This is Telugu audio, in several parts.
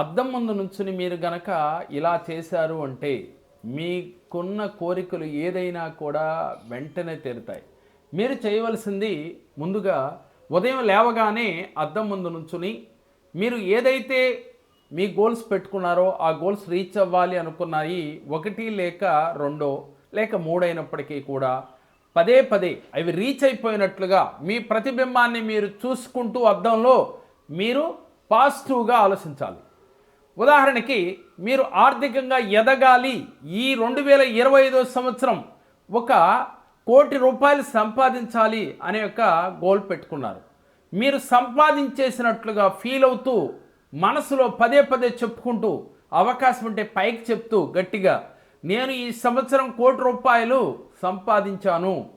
అద్దం ముందు నుంచుని మీరు గనక ఇలా చేశారు అంటే మీకున్న కోరికలు ఏదైనా కూడా వెంటనే తీరుతాయి. మీరు చేయవలసింది ముందుగా ఉదయం లేవగానే అద్దం ముందు నుంచుని మీరు ఏదైతే మీ గోల్స్ పెట్టుకున్నారో ఆ గోల్స్ రీచ్ అవ్వాలి అనుకున్నాయి ఒకటి లేక రెండో లేక మూడైనప్పటికీ కూడా పదే పదే అవి రీచ్ అయిపోయినట్లుగా మీ ప్రతిబింబాన్ని మీరు చూసుకుంటూ అద్దంలో మీరు పాజిటివ్గా ఆలోచించాలి. ఉదాహరణకి మీరు ఆర్థికంగా ఎదగాలి ఈ రెండు వేల ఇరవై ఐదో సంవత్సరం ఒక కోటి రూపాయలు సంపాదించాలి అనే ఒక గోల్ పెట్టుకున్నారు. మీరు సంపాదించేసినట్లుగా ఫీల్ అవుతూ మనసులో పదే పదే చెప్పుకుంటూ అవకాశం ఉంటే పైకి చెప్తూ గట్టిగా నేను ఈ సంవత్సరం కోటి రూపాయలు సంపాదించాను.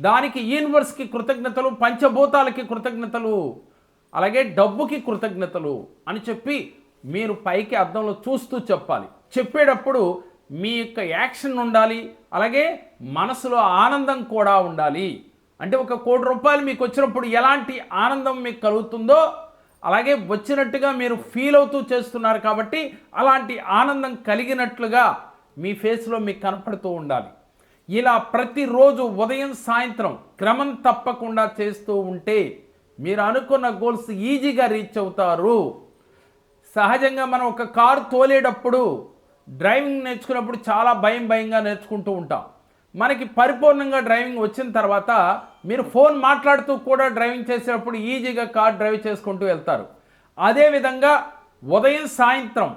దానికి యూనివర్స్కి కృతజ్ఞతలు పంచభూతాలకి కృతజ్ఞతలు అలాగే డబ్బుకి కృతజ్ఞతలు అని చెప్పి మీరు పైకి అద్దంలో చూస్తూ చెప్పాలి. చెప్పేటప్పుడు మీ యొక్క యాక్షన్ ఉండాలి. అలాగే మనసులో ఆనందం కూడా ఉండాలి. అంటే ఒక కోటి రూపాయలు మీకు వచ్చినప్పుడు ఎలాంటి ఆనందం మీకు కలుగుతుందో అలాగే వచ్చినట్టుగా మీరు ఫీల్ అవుతూ చేస్తున్నారు కాబట్టి అలాంటి ఆనందం కలిగినట్లుగా మీ ఫేస్లో మీకు కనపడుతూ ఉండాలి. ఇలా ప్రతిరోజు ఉదయం సాయంత్రం క్రమం తప్పకుండా చేస్తూ ఉంటే మీరు అనుకున్న గోల్స్ ఈజీగా రీచ్ అవుతారు. సహజంగా మనం ఒక కారు తోలేటప్పుడు డ్రైవింగ్ నేర్చుకున్నప్పుడు చాలా భయం భయంగా నేర్చుకుంటూ ఉంటాం. మనకి పరిపూర్ణంగా డ్రైవింగ్ వచ్చిన తర్వాత మీరు ఫోన్ మాట్లాడుతూ కూడా డ్రైవింగ్ చేసేటప్పుడు ఈజీగా కార్ డ్రైవ్ చేసుకుంటూ వెళ్తారు. అదేవిధంగా ఉదయం సాయంత్రం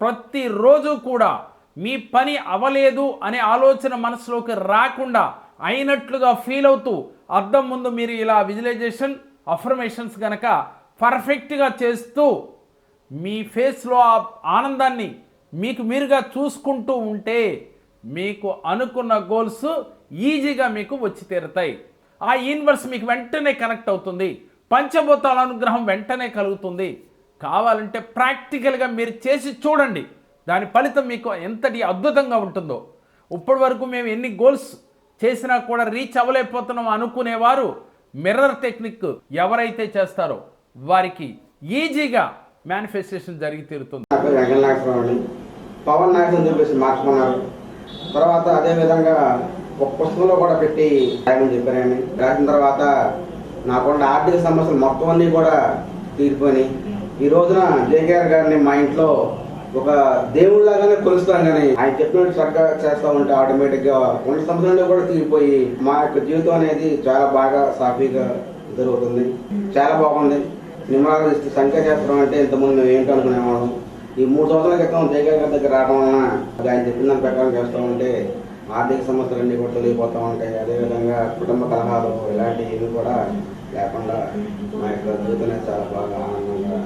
ప్రతిరోజు కూడా మీ పని అవలేదు అనే ఆలోచన మనసులోకి రాకుండా అయినట్లుగా ఫీల్ అవుతూ అద్దం ముందు మీరు ఇలా విజువలైజేషన్ అఫర్మేషన్స్ కనుక పర్ఫెక్ట్గా చేస్తూ మీ ఫేస్లో ఆ ఆనందాన్ని మీకు మీరుగా చూసుకుంటూ ఉంటే మీకు అనుకున్న గోల్స్ ఈజీగా మీకు వచ్చి తీరుతాయి. ఆ యూనివర్స్ మీకు వెంటనే కనెక్ట్ అవుతుంది. పంచభూతాల అనుగ్రహం వెంటనే కలుగుతుంది. కావాలంటే ప్రాక్టికల్గా మీరు చేసి చూడండి. దాని ఫలితం మీకు ఎంతటి అద్భుతంగా ఉంటుందో. ఇప్పటి వరకు మేము ఎన్ని గోల్స్ చేసినా కూడా రీచ్ అవ్వలేకపోతున్నాం అనుకునేవారు మిర్రర్ టెక్నిక్ ఎవరైతే చేస్తారో వారికి ఈజీగా మేనిఫెస్టేషన్ జరిగి తీరుతుంది. నా పేరు పవన్ నాయకుని అని చెప్పేసి మార్చుకున్నారు. తర్వాత అదే విధంగా ఒక పుస్తకంలో కూడా పెట్టి రాయమని చెప్పారని రాసిన తర్వాత నాకున్న ఆర్థిక సమస్యలు మొత్తం అన్నీ కూడా తీరిపోయినాయి. ఈ రోజున జేకేఆర్ గారిని మా ఇంట్లో ఒక దేవుళ్ళలాగానే కొలుస్తాం కానీ ఆయన చెప్పినట్టు చక్కగా చేస్తా ఉంటే ఆటోమేటిక్గా ఉన్న సమస్యలు కూడా తీరిపోయి మా యొక్క జీవితం అనేది చాలా బాగా సాఫీగా జరుగుతుంది. చాలా బాగుంది. నిమ్మలాగా సంఖ్య చేస్తాం అంటే ఇంతకుముందు మేము ఏంటో అనుకునేవాళ్ళం? ఈ మూడు సంవత్సరాల క్రితం జయగారి దగ్గర రావడం వలన ఆయన చెప్పిన దాని ప్రకారం చేస్తూ ఉంటే ఆర్థిక సమస్యలన్నీ కూడా తొలగిపోతూ ఉంటాయి. అదేవిధంగా కుటుంబ కలహాలు ఇలాంటివి కూడా లేకుండా మా యొక్క జీవితం చాలా బాగా ఆనందంగా